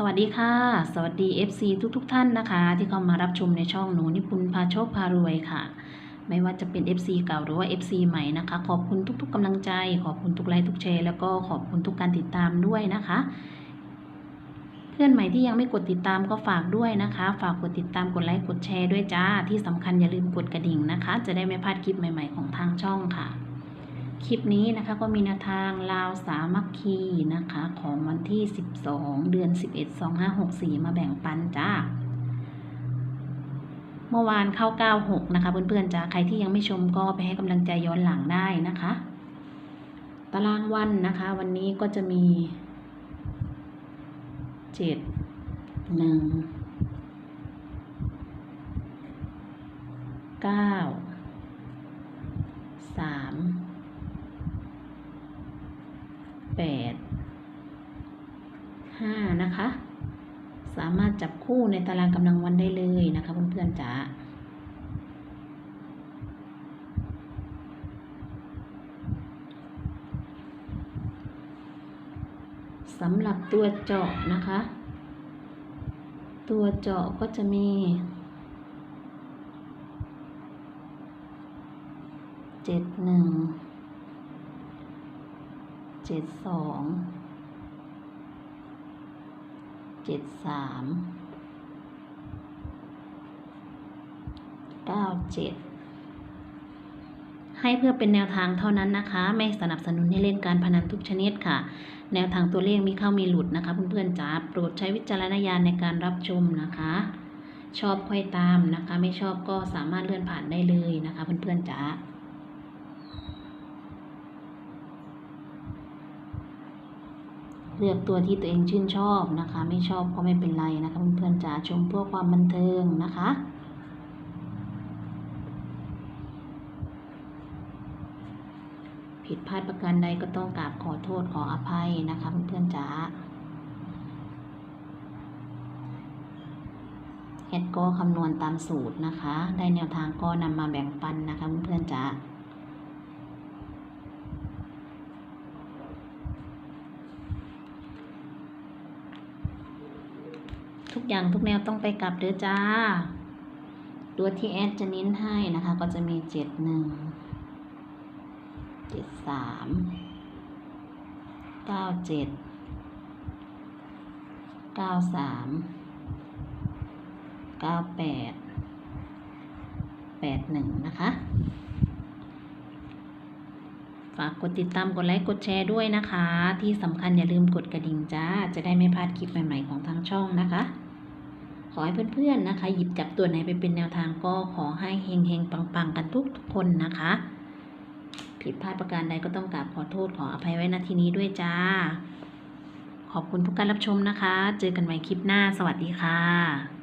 สวัสดีค่ะ สวัสดี FC ทุกๆทท่านนะคะ ที่เข้ามารับชมในช่องหนูนิพุนพาโชคพารวยค่ะ ไม่ว่าจะเป็น FC เก่าหรือว่า FC ใหม่นะคะ ขอบคุณทุกๆกำลังใจ ขอบคุณทุกไลค์ทุกแชร์แล้วก็ขอบคุณทุกการติดตามด้วยนะคะ เพื่อนใหม่ที่ยังไม่กดติดตามก็ฝากด้วยนะคะ ฝากกดติดตามกดไลค์กดแชร์ด้วยจ้าที่สำคัญอย่าลืมกดกระดิ่งนะคะ จะได้ไม่พลาดคลิปใหม่ ๆ ของทางช่องค่ะ คลิปนี้นะคะก็มีแนวทางลาวสามัคคีนะคะ ของวันที่ 12 เดือน 11 2564 มาแบ่งปันจ้า เมื่อวานเข้า 96 นะคะ เพื่อนๆจ้าใครที่ยังไม่ชมก็ไปให้กำลังใจย้อนหลังได้นะคะ ตารางวันนะคะ วันนี้ก็จะมี 7 1 9 3 แปดห้านะคะ สามารถจับคู่ในตารางกำลังวันได้เลยนะคะเพื่อนๆจ๋าสำหรับตัวเจาะนะคะ ตัวเจาะก็จะมีเจ็ดหนึ่ง เจ็ดสองเจ็ดสามเก้าเจ็ดให้เพื่อเป็นแนวทางเท่านั้นนะคะ ไม่สนับสนุนให้เล่นการพนันทุกชนิดค่ะ แนวทางตัวเลขมีเข้ามีหลุดนะคะ เพื่อนๆจ๋าโปรดใช้วิจารณญาณในการรับชมนะคะ ชอบค่อยตามนะคะ ไม่ชอบก็สามารถเลื่อนผ่านได้เลยนะคะ เพื่อนๆจ๋า เลือกตัวที่ตัวเองชื่นชอบนะคะ ไม่ชอบก็ไม่เป็นไรนะคะเพื่อนๆจ๋าชมเพื่อความบันเทิงนะคะผิดพลาดประการใดก็ต้องกราบขอโทษขออภัยนะคะเพื่อนๆจ๋าเฮ็ดก็คำนวณตามสูตรนะคะ ได้แนวทางก็นำมาแบ่งปันนะคะเพื่อนๆจ๋า ทุกอย่างทุกแนวต้องไปกลับเด้อจ้า ตัวที่แอดจะเน้นให้นะคะ ก็จะมีเจ็ดหนึ่งเจ็ดสามเก้าเจ็ดเก้าสามเก้าแปดแปดหนึ่งนะคะ ฝากกดติดตามกดไลค์กดแชร์ด้วยนะคะ ที่สำคัญอย่าลืมกดกระดิ่งจ้า จะได้ไม่พลาดคลิปใหม่ๆของทางช่องนะคะ ขอให้เพื่อนๆนะคะ หยิบจับตัวไหนไปเป็นแนวทางก็ขอให้เฮงๆปังๆ กันทุกคนนะคะ ผิดพลาดประการใดก็ต้องกราบขอโทษขออภัยไว้ณที่นี้ด้วยจ้า ขอบคุณทุกการรับชมนะคะ เจอกันใหม่คลิปหน้า สวัสดีค่ะ